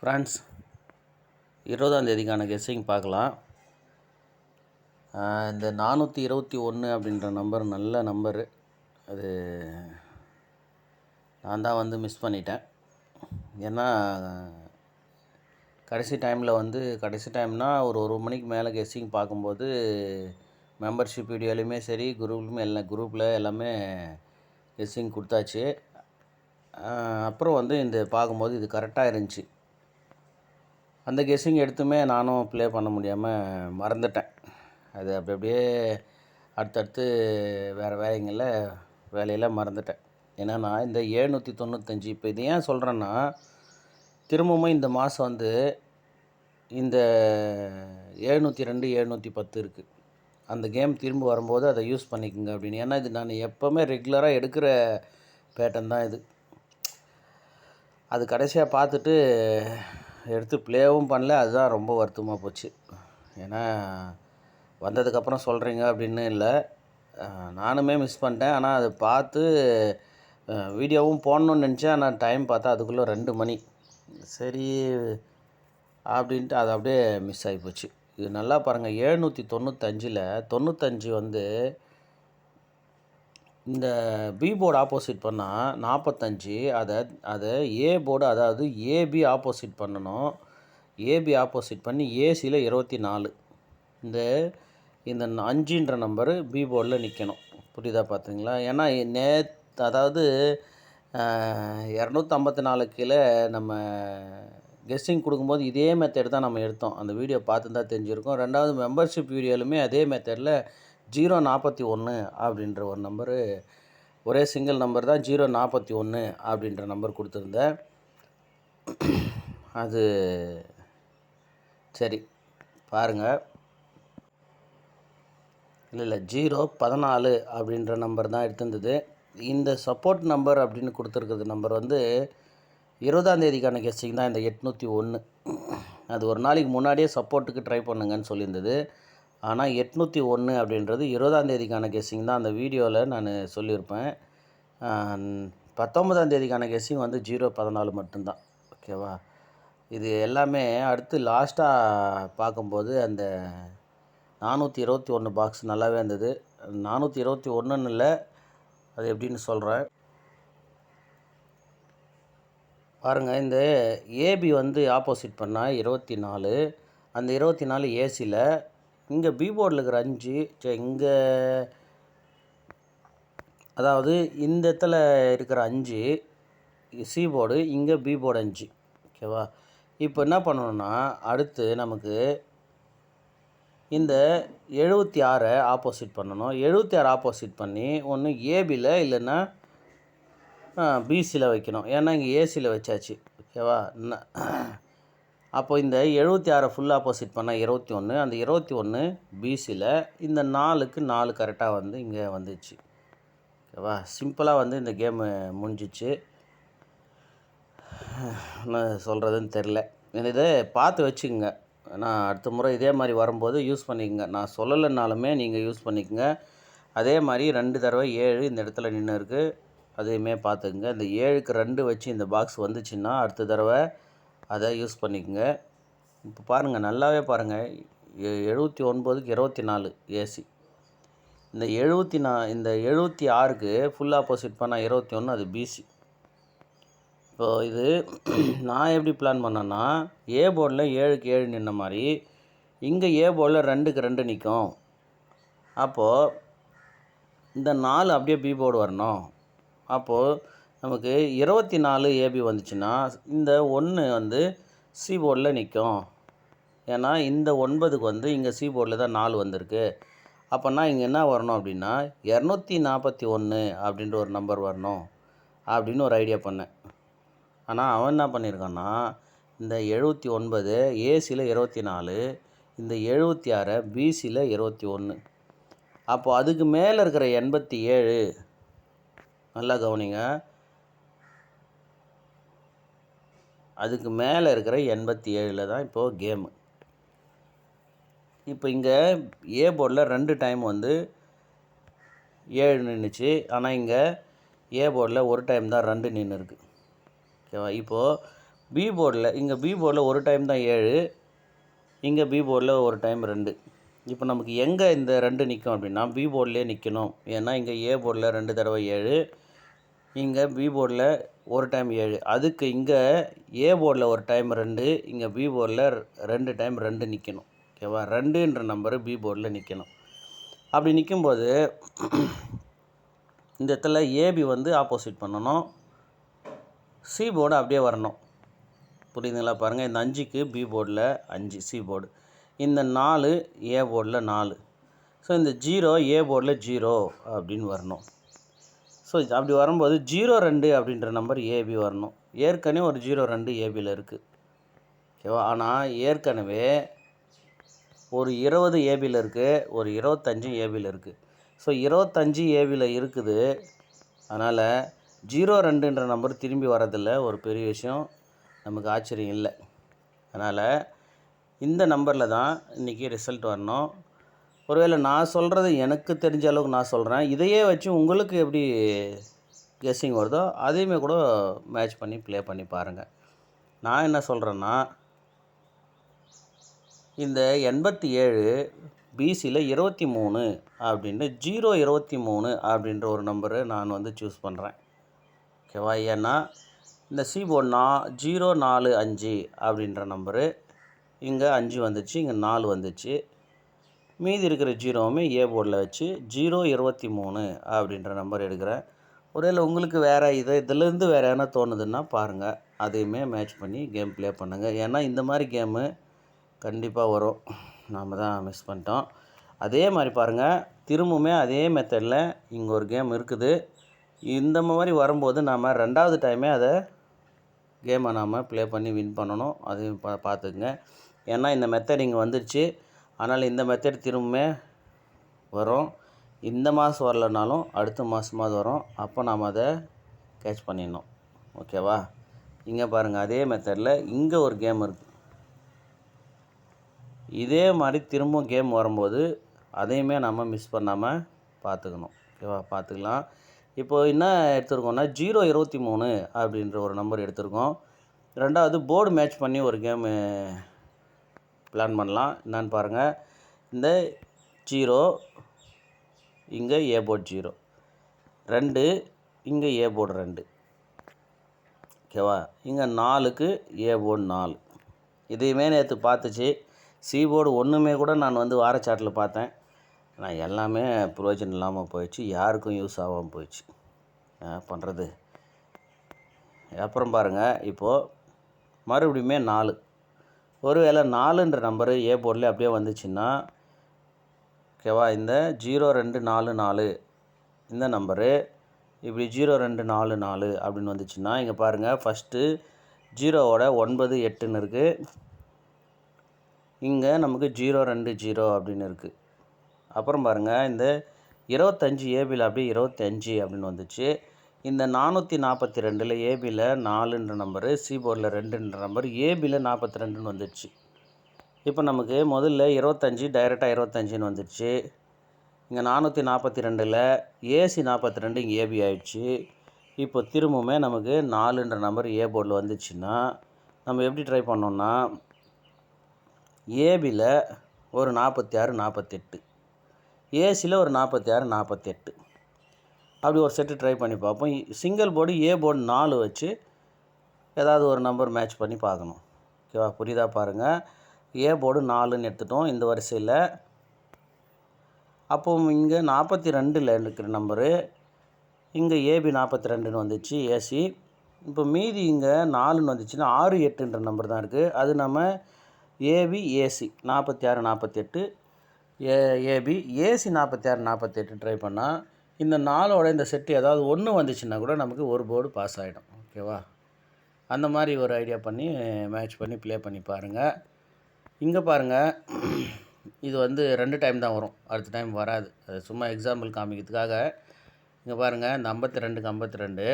Friends இருபதாம் தேதிக்கான guessing பார்க்கலாம். இந்த நானூற்றி இருபத்தி ஒன்று அப்படின்ற நம்பர் நல்ல நம்பரு. அது நான் தான் வந்து மிஸ் பண்ணிட்டேன். ஏன்னா கடைசி டைமில் வந்து கடைசி டைம்னா ஒரு ஒரு மணிக்கு மேலே கெஸ்ஸிங் பார்க்கும்போது மெம்பர்ஷிப் வீடியோலையுமே சரி குரூப்லையுமே எல்லாம் குரூப்பில் எல்லாமே கெஸ்ஸிங் கொடுத்தாச்சு. அப்புறம் வந்து இந்த பார்க்கும்போது இது கரெக்டாக இருந்துச்சு. அந்த கெஸ்ஸிங் எடுத்துமே நானும் ப்ளே பண்ண முடியாமல் மறந்துட்டேன். அது அப்படி அப்படியே அடுத்தடுத்து வேறு வேலைங்களில் வேலையில் மறந்துட்டேன். நான் இந்த ஏழ்நூற்றி தொண்ணூத்தஞ்சு இப்போ இது ஏன் சொல்கிறேன்னா திரும்பவும் இந்த மாதம் வந்து இந்த எழுநூற்றி ரெண்டு எழுநூற்றி பத்து இருக்குது அந்த கேம் திரும்ப வரும்போது அதை யூஸ் பண்ணிக்கோங்க அப்படின்னு. ஏன்னா இது நான் எப்போவுமே ரெகுலராக எடுக்கிற பேட்டன் தான் இது. அது கடைசியாக பார்த்துட்டு எடுத்து ப்ளேவும் பண்ணல அதுதான் ரொம்ப வருத்தமாக போச்சு. ஏன்னா வந்ததுக்கப்புறம் சொல்கிறீங்க அப்படின்னு இல்லை. நானுமே மிஸ் பண்ணிட்டேன். ஆனால் அதை பார்த்து வீடியோவும் போடணும்னு நினச்சேன். ஆனால் டைம் பார்த்தா அதுக்குள்ளே ரெண்டு மணி. சரி அப்படின்ட்டு அது அப்படியே மிஸ் ஆகி போச்சு. இது நல்லா பாருங்கள் எழுநூற்றி தொண்ணூத்தஞ்சில் தொண்ணூத்தஞ்சு வந்து இந்த பி போர்டு ஆப்போசிட் பண்ணால் நாற்பத்தஞ்சு அதை அதை ஏ போர்டு அதாவது ஏபி ஆப்போசிட் பண்ணணும். ஏபி ஆப்போசிட் பண்ணி ஏசியில் இருபத்தி நாலு இந்த இந்த அஞ்சுன்ற நம்பரு பி போர்டில் நிற்கணும் புரியுதா பார்த்தீங்களா ஏன்னா நே அதாவது இரநூத்தம்பத்தி நாலு கீழே நம்ம கெஸ்டிங் கொடுக்கும்போது இதே மெத்தட் தான் நம்ம எடுத்தோம். அந்த வீடியோ பார்த்து தான் தெரிஞ்சிருக்கும். ரெண்டாவது மெம்பர்ஷிப் வீடியோலுமே அதே மெத்தடில் ஜீரோ நாற்பத்தி ஒன்று அப்படின்ற ஒரு நம்பரு. ஒரே சிங்கிள் நம்பர் தான் ஜீரோ நாற்பத்தி ஒன்று அப்படின்ற நம்பர் கொடுத்துருந்தேன். அது சரி பாருங்கள் இல்லை இல்லை ஜீரோ பதினாலு அப்படின்ற நம்பர் தான் எடுத்திருந்தது. இந்த சப்போர்ட் நம்பர் அப்படின்னு கொடுத்துருக்குறது நம்பர் வந்து இருபதாம் தேதிக்கான கெஸ்டிங் தான் இந்த எட்நூற்றி ஒன்று. அது ஒரு நாளைக்கு முன்னாடியே சப்போர்ட்டுக்கு ட்ரை பண்ணுங்கன்னு சொல்லியிருந்தது. ஆனால் எட்நூற்றி ஒன்று அப்படின்றது இருபதாம் தேதிக்கான கெஸ்ஸிங் தான் அந்த வீடியோவில் நான் சொல்லியிருப்பேன். பத்தொன்பதாம் தேதிக்கான கெஸ்ஸிங் வந்து ஜீரோ பதினாலு மட்டும்தான். ஓகேவா? இது எல்லாமே அடுத்து லாஸ்ட்டாக பார்க்கும்போது அந்த நானூற்றி இருபத்தி ஒன்று பாக்ஸ் நல்லாவே இருந்தது. நானூற்றி இருபத்தி ஒன்றுன்னு இல்லை அது எப்படின்னு சொல்கிறேன் பாருங்கள் இந்த ஏபி வந்து ஆப்போசிட் பண்ணால் இருபத்தி நாலு. அந்த இருபத்தி நாலு ஏசியில் இங்கே பி போர்டில் இருக்கிற அஞ்சு சரி இங்கே அதாவது இந்த இடத்துல இருக்கிற அஞ்சு சி போர்டு இங்கே பி போர்டு அஞ்சு ஓகேவா இப்போ என்ன பண்ணணும்னா அடுத்து நமக்கு இந்த எழுபத்தி ஆறை ஆப்போசிட் பண்ணணும். எழுபத்தி ஆறு ஆப்போசிட் பண்ணி ஒன்று ஏபியில் இல்லைன்னா பிசியில் வைக்கணும். ஏன்னா இங்கே ஏசியில் வச்சாச்சு. ஓகேவா அப்போ இந்த எழுபத்தி ஆறை ஃபுல் ஆப்போசிட் பண்ணால் இருபத்தி ஒன்று அந்த இருபத்தி ஒன்று பிசியில் இந்த நாலுக்கு நாலு கரெக்டாக வந்து இங்கே வந்துச்சு. ஓகேவா சிம்பிளாக வந்து இந்த கேமு முடிஞ்சிச்சு. என்ன சொல்கிறதுன்னு தெரில இதை பார்த்து வச்சுக்கோங்க. நான் அடுத்த முறை இதே மாதிரி வரும்போது யூஸ் பண்ணிக்கோங்க. நான் சொல்லலைனாலுமே நீங்கள் யூஸ் பண்ணிக்கோங்க. அதே மாதிரி ரெண்டு தடவை ஏழு இந்த இடத்துல நின்று இருக்குது அதையுமே பார்த்துக்குங்க. இந்த ஏழுக்கு ரெண்டு வச்சு இந்த பாக்ஸ் வந்துச்சுன்னா அடுத்த தடவை அதை யூஸ் பண்ணிக்கோங்க. இப்போ பாருங்கள் நல்லாவே பாருங்கள் எழுபத்தி ஒன்பதுக்கு இருபத்தி நாலு ஏசி இந்த எழுபத்தி நா இந்த எழுபத்தி ஆறுக்கு ஃபுல் ஆப்போசிட் பண்ணால் இருபத்தி ஒன்று அது பிசி இப்போ இது நான் எப்படி பிளான் பண்ணேன்னா ஏ போர்டில் ஏழுக்கு ஏழு நின்ன மாதிரி இங்கே ஏ போர்டில் ரெண்டுக்கு ரெண்டு நிற்கும் அப்போது இந்த நாலு அப்படியே பி போர்டு வரணும். அப்போது நமக்கு இருபத்தி நாலு ஏபி வந்துச்சுன்னா இந்த ஒன்று வந்து சி போர்டில் நிற்கும் ஏன்னா இந்த ஒன்பதுக்கு வந்து இங்கே சி போர்டில் தான் நாலு வந்திருக்கு. அப்போனா இங்கே என்ன வரணும் அப்படின்னா இரநூத்தி நாற்பத்தி ஒன்று அப்படின்ற ஒரு நம்பர் வரணும் அப்படின்னு ஒரு ஐடியா பண்ணேன். ஆனால் அவன் என்ன பண்ணியிருக்கான்னா இந்த எழுபத்தி ஒன்பது ஏசியில் இருபத்தி நாலு இந்த எழுபத்தி ஆறை பிசியில் இருபத்தி ஒன்று அப்போது அதுக்கு மேலே இருக்கிற எண்பத்தி ஏழு நல்லா கவனிங்க. அதுக்கு மேலே இருக்கிற எண்பத்தி ஏழில் தான் இப்போது கேமு. இப்போ இங்கே ஏ போர்டில் ரெண்டு டைம் வந்து ஏழு நின்றுச்சு ஆனால் இங்கே ஏ போர்டில் ஒரு டைம் தான் ரெண்டு நின்று இருக்கு ஓகேவா? இப்போது பி போர்டில் இங்கே பி போர்டில் ஒரு டைம் தான் ஏழு இங்கே பி போர்டில் ஒரு டைம் ரெண்டு. இப்போ நமக்கு எங்கே இந்த ரெண்டு நிற்கும் அப்படின்னா பி போர்டிலே நிற்கணும். ஏன்னா இங்கே ஏ போர்டில் ரெண்டு தடவை ஏழு இங்கே பி போர்டில் ஒரு டைம் ஏழு. அதுக்கு இங்கே ஏ போர்டில் ஒரு டைம் ரெண்டு இங்கே பி போர்டில் ரெண்டு டைம் ரெண்டு நிற்கணும் ஓகேவா ரெண்டுன்ற நம்பரு பி போர்டில் நிற்கணும் அப்படி நிற்கும்போது இந்த இடத்துல ஏபி வந்து ஆப்போசிட் பண்ணணும். சி போர்டு அப்படியே வரணும். புரியுதுங்களா? பாருங்கள் இந்த அஞ்சுக்கு பி போர்டில் அஞ்சு சி போர்டு இந்த நாலு ஏ போர்டில் நாலு. ஸோ இந்த ஜீரோ ஏ போர்டில் ஜீரோ அப்படின்னு வரணும். ஸோ அப்படி வரும்போது ஜீரோ ரெண்டு அப்படின்ற நம்பர் ஏபி வரணும். ஏற்கனவே ஒரு ஜீரோ ரெண்டு ஏபியில் இருக்குது ஓகேவா ஆனால் ஏற்கனவே ஒரு இருபது ஏபியில் இருக்குது ஒரு இருபத்தஞ்சு ஏபியில் இருக்குது ஸோ இருபத்தஞ்சு ஏபியில் இருக்குது. அதனால் ஜீரோ ரெண்டுன்ற நம்பர் திரும்பி வரதில்ல ஒரு பெரிய விஷயம். நமக்கு ஆச்சரியம் இல்லை. அதனால் இந்த நம்பரில் தான் இன்றைக்கி ரிசல்ட் வரணும். ஒருவேளை நான் சொல்கிறது எனக்கு தெரிஞ்ச அளவுக்கு நான் சொல்கிறேன் இதையே வச்சு உங்களுக்கு எப்படி கெஸ்ஸிங் வருதோ அதையுமே கூட மேட்ச் பண்ணி ப்ளே பண்ணி பாருங்கள் நான் என்ன சொல்கிறேன்னா இந்த எண்பத்தி ஏழு பிசியில் இருபத்தி மூணு அப்படின்னு ஜீரோ இருபத்தி மூணு அப்படின்ற ஒரு நம்பரு நான் வந்து சூஸ் பண்ணுறேன் ஓகேவா ஏன்னா இந்த சி போர்ட் நா ஜீரோ நாலு அஞ்சு அப்படின்ற நம்பரு இங்கே அஞ்சு வந்துச்சு இங்கே நாலு வந்துச்சு. மீதி இருக்கிற ஜீரோவுமே ஏ போர்டில் வச்சு ஜீரோ இருபத்தி மூணு அப்படின்ற நம்பர் எடுக்கிறேன். ஒருவேளை உங்களுக்கு வேறு இதை இதுலேருந்து வேறு எதனா தோணுதுன்னா பாருங்கள் அதையுமே மேட்ச் பண்ணி கேம் ப்ளே பண்ணுங்கள் ஏன்னா இந்த மாதிரி கேமு கண்டிப்பாக வரும். நாம் தான் மிஸ் பண்ணிட்டோம். அதே மாதிரி பாருங்கள் திரும்பவுமே அதே மெத்தடில் இங்கே ஒரு கேம் இருக்குது. இந்த மாதிரி வரும்போது நாம் ரெண்டாவது டைமே அதை கேமை நாம் ப்ளே பண்ணி வின் பண்ணணும். அதையும் பா பார்த்துக்குங்க. ஏன்னா இந்த மெத்தட் இங்கே வந்துருச்சு. அதனால் இந்த மெத்தட் திரும்பவுமே வரும். இந்த மாதம் வரலனாலும் அடுத்த மாதமாவது வரும். அப்போ நாம் அதை கேட்ச் பண்ணிடணும். ஓகேவா இங்கே பாருங்கள் அதே மெத்தடில் இங்கே ஒரு கேம் இருக்குது இதே மாதிரி திரும்பவும் கேம் வரும்போது அதையுமே நம்ம மிஸ் பண்ணாமல் பார்த்துக்கணும். ஓகேவா பார்த்துக்கலாம். இப்போ என்ன எடுத்திருக்கோம்னா ஜீரோ இருபத்தி மூணு அப்படின்ற ஒரு நம்பர் எடுத்திருக்கோம். ரெண்டாவது போர்டு மேட்ச் பண்ணி ஒரு கேமு பிளான் பண்ணலாம். என்னான்னு பாருங்கள் இந்த ஜீரோ இங்கே ஏ போர்டு ஜீரோ. ரெண்டு இங்கே ஏ போர்டு ரெண்டு. ஓகேவா இங்கே நாலுக்கு ஏ போர்டு நாலு. இதையுமே நேற்று பார்த்துச்சு. சி போர்டு ஒன்றுமே கூட நான் வந்து வாரச்சாட்டில் பார்த்தேன். ஆனால் எல்லாமே பிரயோஜனம் இல்லாமல் போயிடுச்சு. யாருக்கும் யூஸ் ஆகாமல் போயிடுச்சு. பண்ணுறது அப்புறம் பாருங்கள் இப்போது மறுபடியுமே நாலு. ஒருவேளை நாலுன்ற நம்பரு ஏ போர்டில் அப்படியே வந்துச்சுன்னா ஓகேவா இந்த ஜீரோ ரெண்டு நாலு நாலு இந்த நம்பரு இப்படி ஜீரோ ரெண்டு நாலு நாலு அப்படின்னு வந்துச்சுன்னா இங்கே பாருங்கள் ஃபஸ்ட்டு ஜீரோவோட ஒன்பது எட்டுன்னு இருக்குது இங்கே நமக்கு ஜீரோ ரெண்டு ஜீரோ அப்படின்னு இருக்குது அப்புறம் பாருங்கள் இந்த இருபத்தஞ்சி ஏபியில் அப்படியே இருபத்தஞ்சி அப்படின்னு வந்துச்சு. இந்த நானூற்றி நாற்பத்தி ரெண்டில் ஏபியில் நாலுன்ற நம்பரு சி போர்டில் ரெண்டுன்ற நம்பர் ஏபியில் நாற்பத்தி ரெண்டுன்னு வந்துடுச்சு. இப்போ நமக்கு முதல்ல இருபத்தஞ்சி டைரெக்டாக இருபத்தஞ்சின்னு வந்துடுச்சு. இங்கே நானூற்றி நாற்பத்தி ரெண்டில் ஏசி நாற்பத்தி ரெண்டு இங்கே ஏபி ஆயிடுச்சு. இப்போ திரும்பவுமே நமக்கு நாலுன்ற நம்பர் ஏ போர்டில் வந்துச்சுன்னா நம்ம எப்படி ட்ரை பண்ணோம்னா ஏபியில் ஒரு நாற்பத்தி ஆறு நாற்பத்தெட்டு ஏசியில் ஒரு நாற்பத்தி ஆறு நாற்பத்தெட்டு அப்படி ஒரு செட்டு ட்ரை பண்ணி பார்ப்போம். சிங்கிள் போர்டு ஏ போர்டு நாலு வச்சு ஏதாவது ஒரு நம்பர் மேட்ச் பண்ணி பார்க்கணும். ஓகேவா புரியுதா? பாருங்கள் ஏ போர்டு நாலுன்னு எடுத்துட்டோம். இந்த வரிசையில். அப்போ இங்கே நாற்பத்தி ரெண்டில் இருக்கிற நம்பரு இங்கே ஏபி நாற்பத்தி ரெண்டுன்னு வந்துச்சு. ஏசி இப்போ மீதி இங்கே நாலுன்னு வந்துச்சுன்னா ஆறு எட்டுன்ற நம்பர் தான் இருக்குது அது நம்ம ஏபி ஏசி நாற்பத்தி ஆறு நாற்பத்தெட்டு ஏ ஏபி ஏசி நாற்பத்தி ஆறு நாற்பத்தெட்டு ட்ரை பண்ணால் இந்த நாலோட இந்த செட்டு ஏதாவது ஒன்று வந்துச்சுன்னா கூட நமக்கு ஒரு போர்டு பாஸ் ஆகிடும் ஓகேவா அந்த மாதிரி ஒரு ஐடியா பண்ணி மேட்ச் பண்ணி ப்ளே பண்ணி பாருங்கள் இங்கே பாருங்கள் இது வந்து ரெண்டு டைம் தான் வரும். அடுத்த டைம் வராது. அது சும்மா எக்ஸாம்பிள் காமிக்கிறதுக்காக. இங்கே பாருங்கள் இந்த ஐம்பத்தி ரெண்டுக்கு ஐம்பத்தி ரெண்டு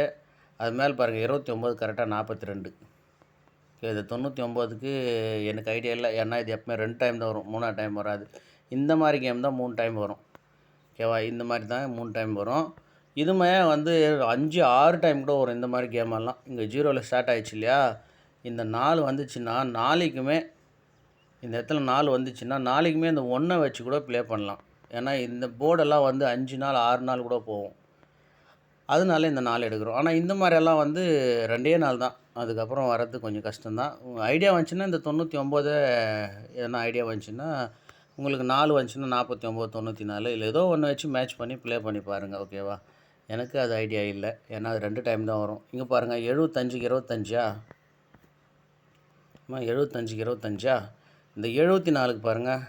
அது மேலே பாருங்கள் இருபத்தி ஒம்பது கரெக்டாக நாற்பத்தி ரெண்டு ஓகே இது தொண்ணூற்றி ஒம்போதுக்கு எனக்கு ஐடியா இல்லை. ஏன்னா இது எப்பவுமே ரெண்டு டைம் தான் வரும். மூணாவது டைம் வராது. இந்த மாதிரி கேம் தான் மூணு டைம் வரும். ஓகேவா இந்த மாதிரி தான் மூணு டைம் வரும். இதுமே வந்து அஞ்சு ஆறு டைம் கூட வரும் இந்த மாதிரி கேமெல்லாம் இங்கே ஜீரோவில் ஸ்டார்ட் ஆயிடுச்சு இல்லையா? இந்த நாலு வந்துச்சுன்னா நாளைக்குமே இந்த இடத்துல நாலு வந்துச்சுன்னா நாளைக்குமே இந்த ஒன்றை வச்சு கூட ப்ளே பண்ணலாம். ஏன்னா இந்த போர்டெல்லாம் வந்து அஞ்சு நாள் ஆறு நாள் கூட போகும். அதனால இந்த நாள் எடுக்கிறோம். ஆனால் இந்த மாதிரியெல்லாம் வந்து ரெண்டே நாள் தான். அதுக்கப்புறம் வர்றது கொஞ்சம் கஷ்டம்தான். ஐடியா வந்துச்சுன்னா இந்த தொண்ணூற்றி ஒம்பது எதனா ஐடியா வந்துச்சுன்னா உங்களுக்கு நாலு வந்துச்சுன்னா நாற்பத்தி ஒம்பது தொண்ணூற்றி நாலு இல்லை ஏதோ ஒன்று வச்சு மேட்ச் பண்ணி ப்ளே பண்ணி பாருங்கள் ஓகேவா எனக்கு அது ஐடியா இல்லை. ஏன்னா அது ரெண்டு டைம் தான் வரும். இங்கே பாருங்கள் எழுபத்தஞ்சுக்கு இருபத்தஞ்சா? அம்மா எழுபத்தஞ்சுக்கு இருபத்தஞ்சா? இந்த எழுபத்தி நாலுக்கு பாருங்கள்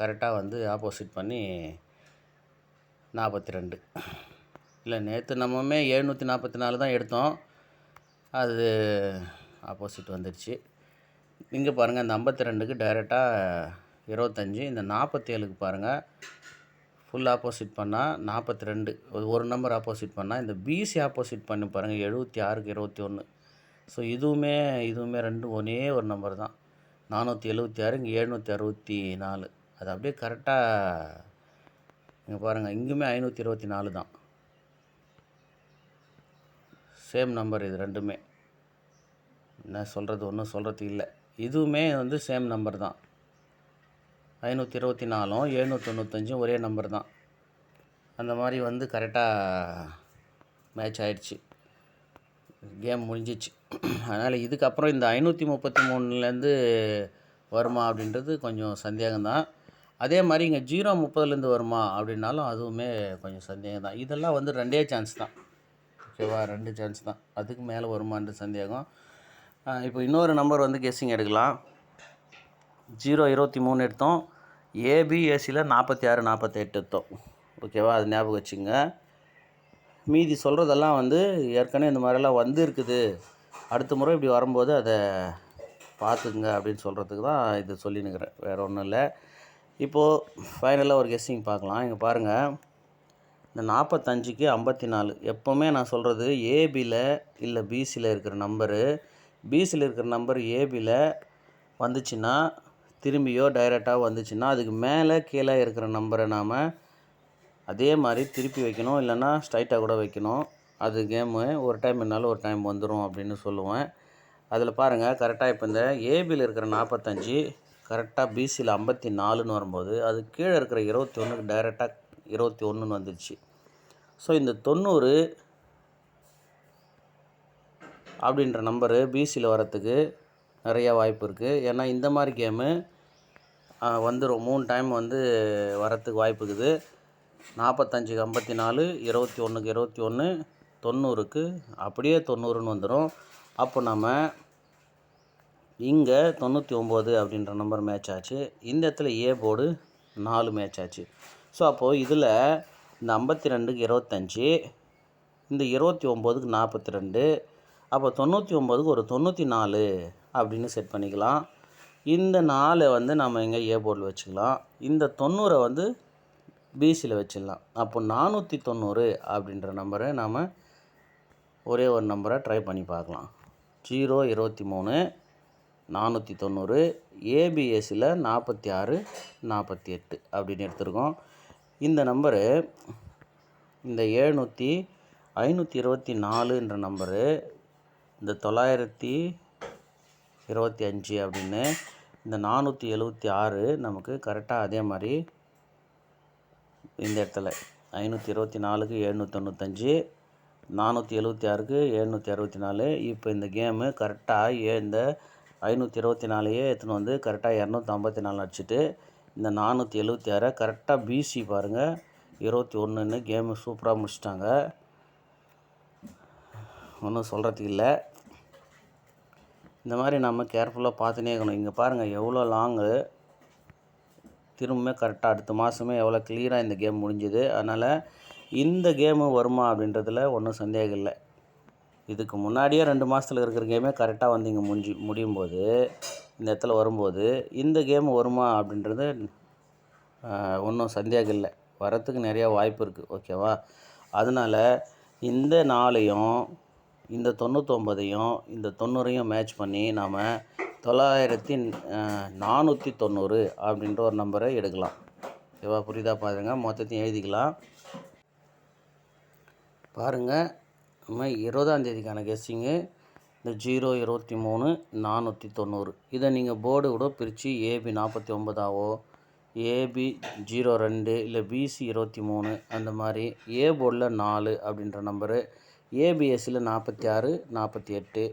கரெக்டாக வந்து ஆப்போசிட் பண்ணி நாற்பத்தி ரெண்டு இல்லை நேற்று நம்மமே எழுநூற்றி நாற்பத்தி நாலு தான் எடுத்தோம். அது ஆப்போசிட் வந்துடுச்சு இங்கே பாருங்கள் இந்த ஐம்பத்தி ரெண்டுக்கு டைரெக்டாக இருபத்தஞ்சி இந்த நாற்பத்தேழுக்கு பாருங்கள் ஃபுல் ஆப்போசிட் பண்ணால் நாற்பத்தி ரெண்டு ஒரு நம்பர் ஆப்போசிட் பண்ணால் இந்த பிசி ஆப்போசிட் பண்ணி பாருங்கள் எழுபத்தி ஆறுக்கு இருபத்தி ஒன்று ஸோ இதுவுமே இதுவுமே ரெண்டும் ஒரே ஒரு நம்பர் தான். நானூற்றி எழுபத்தி ஆறு இங்கே எழுநூற்றி அறுபத்தி நாலு. அது அப்படியே கரெக்டாக இங்கே பாருங்கள் இங்கேயுமே ஐநூற்றி இருபத்தி நாலு தான். சேம் நம்பர் இது ரெண்டுமே. என்ன சொல்கிறது ஒன்றும் சொல்கிறது இல்லை. இதுவுமே வந்து சேம் நம்பர் தான். ஐநூற்றி இருபத்தி நாலும் எழுநூற்றி தொண்ணூத்தஞ்சும் ஒரே நம்பர் தான். அந்த மாதிரி வந்து கரெக்டாக மேட்ச் ஆயிடுச்சு. கேம் முடிஞ்சிச்சு. அதனால் இதுக்கப்புறம் இந்த ஐநூற்றி முப்பத்தி மூணுலேருந்து வருமா அப்படின்றது கொஞ்சம் சந்தேகம்தான் அதே மாதிரி இங்கே ஜீரோ முப்பதுலேருந்து வருமா அப்படின்னாலும் அதுவுமே கொஞ்சம் சந்தேகம் தான். இதெல்லாம் வந்து ரெண்டே சான்ஸ் தான். ஓகேவா ரெண்டு சான்ஸ் தான். அதுக்கு மேலே வருமான்ற சந்தேகம். இப்போ இன்னொரு நம்பர் வந்து கெஸ்ஸிங் எடுக்கலாம். ஜீரோ இருபத்தி மூணு எடுத்தோம். ஏபிஎஸ்சியில் நாற்பத்தி ஆறு நாற்பத்தெட்டு எடுத்தோம். ஓகேவா? அது ஞாபகம் வச்சுங்க மீதி சொல்கிறதெல்லாம் வந்து ஏற்கனவே இந்த மாதிரிலாம் வந்து இருக்குது அடுத்த முறை இப்படி வரும்போது அதை பார்த்துக்குங்க அப்படின்னு சொல்கிறதுக்கு தான் இது சொல்லினுக்கிறேன். வேறு ஒன்றும் இல்லை. இப்போது ஃபைனலாக ஒரு கெஸ்ஸிங் பார்க்கலாம். இங்கே பாருங்கள் இந்த நாற்பத்தஞ்சுக்கு ஐம்பத்தி நாலு. எப்போவுமே நான் சொல்கிறது ஏபியில் இல்லை பிசியில் இருக்கிற நம்பரு பிசியில் இருக்கிற நம்பர் ஏபியில் வந்துச்சுன்னா திரும்பியோ டைரெக்டாக வந்துச்சுன்னா அதுக்கு மேலே கீழே இருக்கிற நம்பரை நாம் அதே மாதிரி திருப்பி வைக்கணும். இல்லைன்னா ஸ்ட்ரைட்டாக கூட வைக்கணும். அது கேமு ஒரு டைம் என்னாலும் ஒரு டைம் வந்துடும் அப்படின்னு சொல்லுவேன். அதில் பாருங்கள் கரெக்டாக இப்போ இந்த ஏபியில் இருக்கிற நாற்பத்தஞ்சு கரெக்டாக பிசியில் ஐம்பத்தி நாலுன்னு வரும்போது அது கீழே இருக்கிற இருபத்தி ஒன்றுக்கு டைரெக்டாக இருபத்தி ஒன்றுன்னு வந்துடுச்சு ஸோ இந்த தொண்ணூறு அப்படின்ற நம்பரு பிசியில் வரத்துக்கு நிறையா வாய்ப்பு இருக்குது ஏன்னா இந்த மாதிரி கேமு வந்துடும் மூணு டைம் வந்து வரத்துக்கு வாய்ப்பு இருக்குது. நாற்பத்தஞ்சுக்கு ஐம்பத்தி நாலு இருபத்தி ஒன்றுக்கு இருபத்தி ஒன்று தொண்ணூறுக்கு அப்படியே தொண்ணூறுன்னு வந்துடும் அப்போ நம்ம இங்கே தொண்ணூற்றி ஒம்பது அப்படின்ற நம்பர் மேட்ச் ஆச்சு. இந்த இடத்துல ஏ போர்டு நாலு மேட்ச் ஆச்சு. ஸோ அப்போது இதில் இந்த ஐம்பத்தி ரெண்டுக்கு இருபத்தஞ்சி இந்த இருபத்தி ஒம்போதுக்கு நாற்பத்தி ரெண்டு அப்போ தொண்ணூற்றி ஒம்போதுக்கு ஒரு தொண்ணூற்றி நாலு அப்படின்னு செட் பண்ணிக்கலாம். இந்த நாலை வந்து நம்ம எங்கே ஏ போர்டில் வச்சுக்கலாம். இந்த தொண்ணூறை வந்து பிசியில் வச்சிடலாம் அப்போ நானூற்றி தொண்ணூறு அப்படின்ற நம்பரை நாம் ஒரே ஒரு நம்பரை ட்ரை பண்ணி பார்க்கலாம். ஜீரோ இருபத்தி மூணு நானூற்றி தொண்ணூறு ஏபிஎஸ்சியில் நாற்பத்தி ஆறு நாற்பத்தி எட்டு அப்படின்னு எடுத்திருக்கோம். இந்த நம்பரு இந்த எழுநூற்றி ஐநூற்றி இருபத்தி நாலுன்ற நம்பரு இந்த தொள்ளாயிரத்தி இருபத்தி அஞ்சு அப்படின்னு இந்த நானூற்றி எழுபத்தி ஆறு நமக்கு கரெக்டாக அதே மாதிரி இந்த இடத்துல ஐநூற்றி இருபத்தி நாலுக்கு எழுநூற்றி தொண்ணூத்தஞ்சு நானூற்றி எழுபத்தி ஆறுக்கு எழுநூற்றி அறுபத்தி நாலு. இப்போ இந்த கேமு கரெக்டாக ஏ இந்த ஐநூற்றி இருபத்தி நாலையே எடுத்துன்னு வந்து கரெக்டாக இரநூத்தி ஐம்பத்தி நாலு அடிச்சுட்டு இந்த நானூற்றி எழுபத்தி ஆறை கரெக்டாக பிசி பாருங்கள் இருபத்தி ஒன்றுன்னு கேமு சூப்பராக முடிச்சிட்டாங்க. ஒன்றும் சொல்கிறதுக்கு இல்லை. இந்த மாதிரி நம்ம கேர்ஃபுல்லாக பார்த்துனே இருக்கணும். இங்கே பாருங்கள் எவ்வளோ லாங்கு திரும்பவுமே கரெக்டாக அடுத்த மாதமே எவ்வளோ கிளியராக இந்த கேம் முடிஞ்சுது. அதனால் இந்த கேமு வருமா அப்படின்றதுல ஒன்றும் சந்தேகம் இல்லை. இதுக்கு முன்னாடியே ரெண்டு மாதத்தில் இருக்கிற கேமே கரெக்டாக வந்து இங்கே முடிஞ்சு முடியும் போது இந்த இடத்துல வரும்போது இந்த கேம் வருமா அப்படின்றது ஒன்றும் சந்தேகம் இல்லை. வரத்துக்கு நிறையா வாய்ப்பு இருக்குது ஓகேவா அதனால் இந்த நாளையும் இந்த தொண்ணூத்தொம்பதையும் இந்த தொண்ணூறையும் மேட்ச் பண்ணி நாம் தொள்ளாயிரத்தி நானூற்றி தொண்ணூறு அப்படின்ற ஒரு நம்பரை எடுக்கலாம். ஓகேவா? புரியுதா? பாருங்கள் மொத்தத்தையும் எழுதிக்கலாம். பாருங்கள் நம்ம இருபதாம் தேதிக்கான கெஸ்ஸிங்கு இந்த ஜீரோ இருபத்தி மூணு நானூற்றி தொண்ணூறு. இதை நீங்கள் போர்டு கூட பிரித்து ஏபி நாற்பத்தி ஒன்பதாவோ ஏபி ஜீரோ ரெண்டு இல்லை பிசி இருபத்தி மூணு அந்த மாதிரி ஏ போர்டில் நாலு அப்படின்ற நம்பரு ஏபிஎஸ்சியில் நாற்பத்தி ஆறு நாற்பத்தி எட்டு.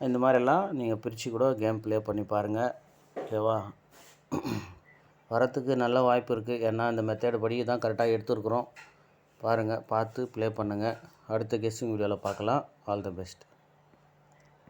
இந்த மாதிரிலாம் நீங்கள் பிரித்து கூட கேம் ப்ளே பண்ணி பாருங்கள் ஓகேவா வரத்துக்கு நல்ல வாய்ப்பு இருக்குது ஏன்னா இந்த மெத்தேடு படி தான் கரெக்டாக எடுத்துருக்குறோம். பாருங்கள் பார்த்து ப்ளே பண்ணுங்கள் அடுத்த கெஸ்ஸிங் வீடியோவில் பார்க்கலாம். All the best